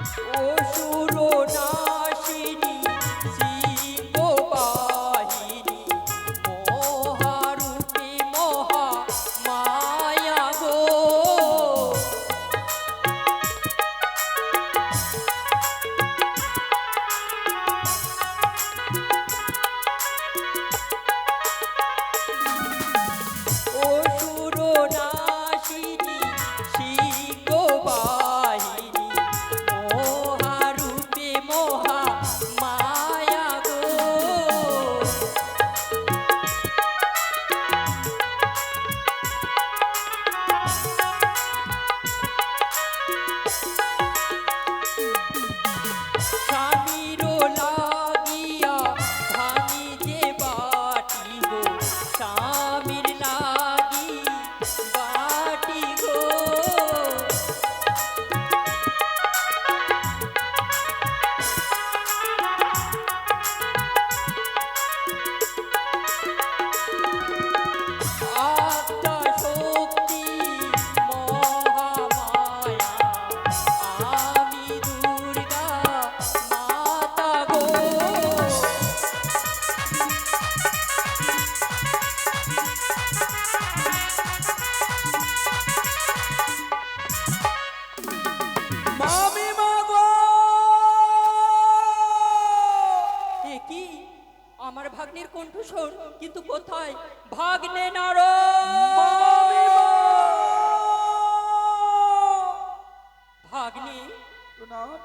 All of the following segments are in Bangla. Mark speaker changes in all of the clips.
Speaker 1: অসুর নাশিনী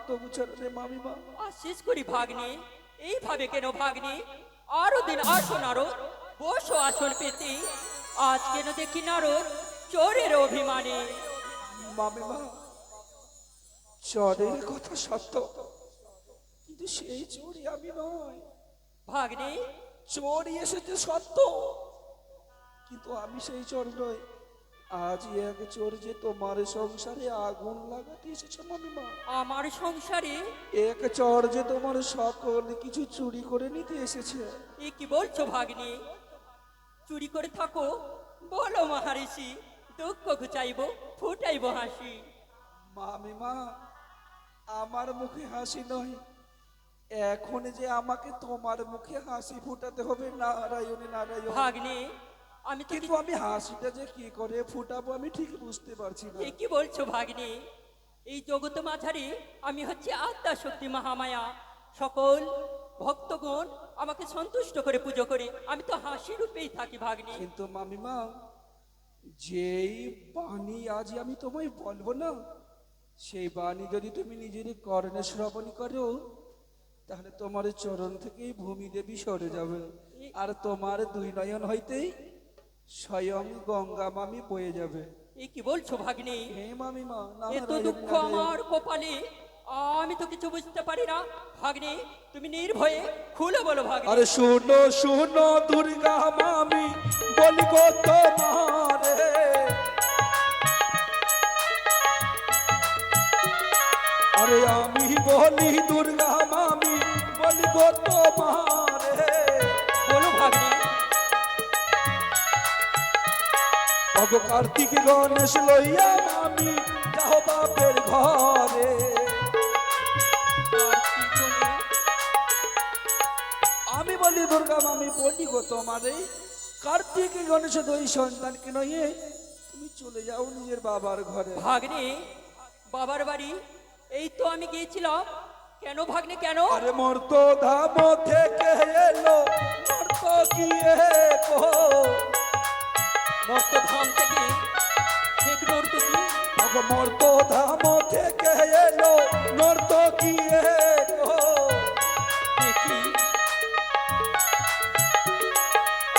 Speaker 2: তবু মামি মা
Speaker 1: আশিস করি ভাগ্নে এইভাবে কেন ভাগ্নে? আরও দিন আসো নারদ বসো আসন পেতে। আজ কেন দেখি নারদ চোরের অভিমানে।
Speaker 2: মামি মা চরের কথা সত্য কিন্তু সেই চোরই আমি নয়।
Speaker 1: ভাগ্নে?
Speaker 2: চোরই এসেছে সত্য কিন্তু আমি সেই চোর নই। আজ এক চোর যে তোমার সংসারে আগুন লাগাতে এসেছে মামিমা
Speaker 1: আমার সংসারে?
Speaker 2: এক চোর যে তোমার সকল কিছু চুরি করে নিতে এসেছে।
Speaker 1: এ কি বলছো ভাগ্নে? চুরি করে থাকো? বলো মহারিষি দুঃখ ঘুচাইবো ফুটাইবো হাসি।
Speaker 2: মামিমা আমার মুখে হাসি নয়। এখন যে আমাকে তোমার মুখে হাসি ফুটাতে হবে নারায়ণী নারায়ণ।
Speaker 1: ভাগ্নে আমি তো
Speaker 2: কিন্তু আমি হাসিটা যে কি করে ফুটাবো আমি ঠিক বুঝতে পারছি না।
Speaker 1: এ কি বলছো ভাগ্নে? এই জগত মাঝারে আমি হচ্ছে আত্মা শক্তি মহামায়া। সকল ভক্তগণ আমাকে সন্তুষ্ট করে পুজো করে। আমি তো হাসি রূপেই থাকি ভাগ্নে।
Speaker 2: কিন্তু মামিমা যেই বাণী আজ আমি তোমায় বলব না সেই বাণী যদি তুমি নিজের কর্ণে শ্রবণ করো তাহলে তোমার চরণ থেকেই ভূমি দেবী সরে যাবে। আর তোমার দুই নয়ন হইতেই স্বয়ং গঙ্গা মামি বয়ে যাবে।
Speaker 1: এ কি বলছো ভাগ্নে?
Speaker 2: হে মামিমা
Speaker 1: এ তো দুঃখ আমার কপালে আমি তো কিছু বুঝতে পারি না। ভাগ্নে তুমি নির্ভয়ে খুলে বলো ভাগ্নে।
Speaker 2: আরে শুনো শুনো দুর্গা মামি বলি গো তোমারে। আরে আমি বলি দুর্গা অগ কার্তিক গণেশ লইয়া মামি যাও বাপের ঘরে? আমি বলি দুর্গা মামি বলি গো তোমারে কার্তিক গণেশ দুই সন্তানকে নয়ে তুমি চলে যাও নিজের বাবার ঘরে।
Speaker 1: ভাগ্নে বাবার বাড়ি এই তো আমি গিয়েছিলাম। কেন ভাগ্নে কেন?
Speaker 2: আরে মর্ত ধাম থেকে এলো মর্ত
Speaker 1: ধাম থেকে
Speaker 2: এলো? নর্ত গিয়ে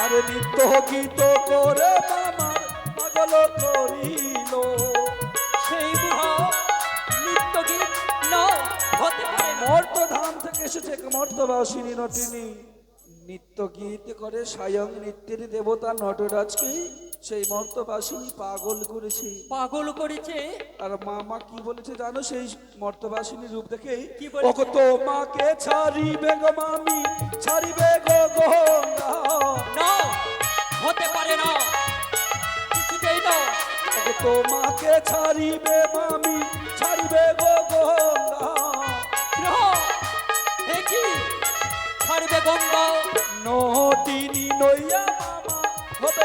Speaker 2: আরে নিত্য গীত করে মামার পাগল করিল।
Speaker 1: সেই নৃত্য গীত না, হতে পারে
Speaker 2: মর্ত ধাম থেকে এসেছে মর্তবাসিনী, নটিনী। নিত্য গীত করে স্বয়ং নৃত্যের দেবতা নটরাজকে সেই মর্তবাসিনী পাগল করেছে।
Speaker 1: পাগল করেছে?
Speaker 2: আর মামা কি বলেছে জানো? সেই মর্তবাসিনী রূপ দেখে
Speaker 1: কি
Speaker 2: তোমাকে ছাড়িবে গো মামি ছাড়িবে গো
Speaker 1: না হতে পারে না। কিছুতেই না।
Speaker 2: তোমাকে ছাড়িবে মামি ছাড়িবে গো গঙ্গা না ছাড়িবে গঙ্গা
Speaker 1: তিনি নইয়া মামা হতে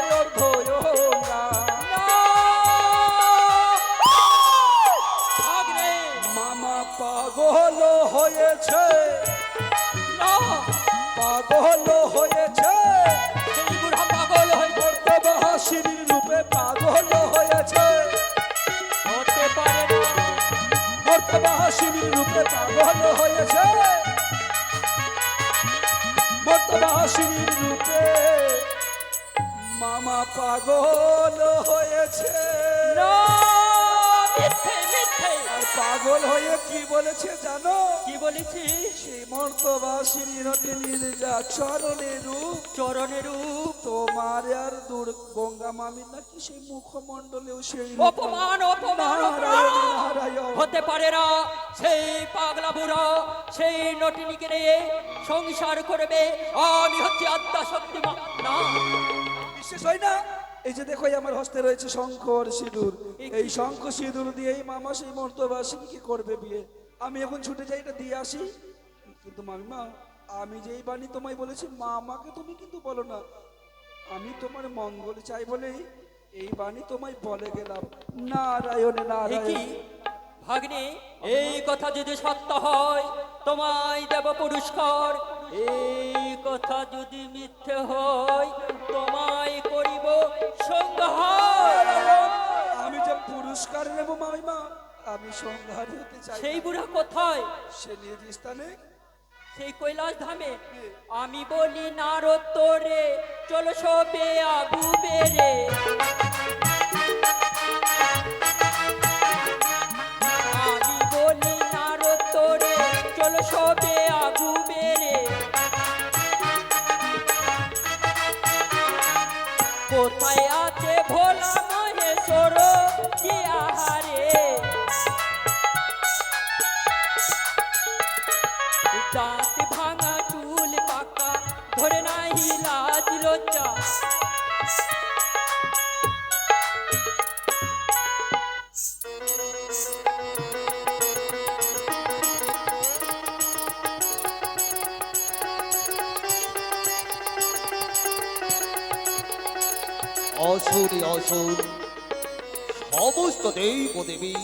Speaker 1: মামা
Speaker 2: পাগল হয়েছে।
Speaker 1: পাগল হয়েছে। পাগল হয়ে
Speaker 2: কর্তব্য রূপে পাগল হয়েছে।
Speaker 1: হতে পারে না।
Speaker 2: রূপে পাগল হয়েছে। বর্তবাসীর রূপে মামা পাগল হয়েছে।
Speaker 1: না
Speaker 2: আর পাগল হয়ে কি বলেছে জানো?
Speaker 1: কি বলেছি?
Speaker 2: সেই মর্তবাসীর রটিনীর যা চরণের রূপ
Speaker 1: চরণের রূপ।
Speaker 2: তোমার আর দূর গঙ্গা মামির নাকি সেই মুখমণ্ডলেও সেই
Speaker 1: অপমান অপমান। হতে পারে না সেই পাগলা বুড়া সেই নটিনীকে নিয়ে সংসার করবে। আমি হচ্ছে আত্মা শক্তি না
Speaker 2: বিশ্বাস হয় না? এই যে দেখো এই আমার হস্তে রয়েছে শঙ্কর সিঁদুর। এই শঙ্খ সিঁদুর দিয়েই মামা সেই মর্তবাসীকে করবে বিয়ে? আমি এখন ছুটে যাই, এটা দিয়ে আসি। কিন্তু মামিমা, আমি যেই বাণী তোমায় বলেছি মা আমাকে তুমি কিন্তু বলো না। আমি তোমার মঙ্গল চাই বলেই এই বাণী তোমায় বলে গেলাম। নারায়ণ নারায়ণ।
Speaker 1: ভাগ্নে, এই কথা যদি সত্য হয়, তোমায় দেব পুরস্কার। এই কথা যদি মিথ্যে হয় তোমায় করিব সংহার।
Speaker 2: আমি যে পুরস্কার নেব মামিমা আমি সংহারি হতে চাই
Speaker 1: সেই। বুড়া কোথায়?
Speaker 2: সে নিজ স্থানে।
Speaker 1: সেই কৈলাস ধামে? আমি বলি নারদ তোরে চলো সবে আবু বেরে। আমি বলি নারদ তোরে চলো সবে
Speaker 3: অসুরে অসুর সমস্ত দেব দেবী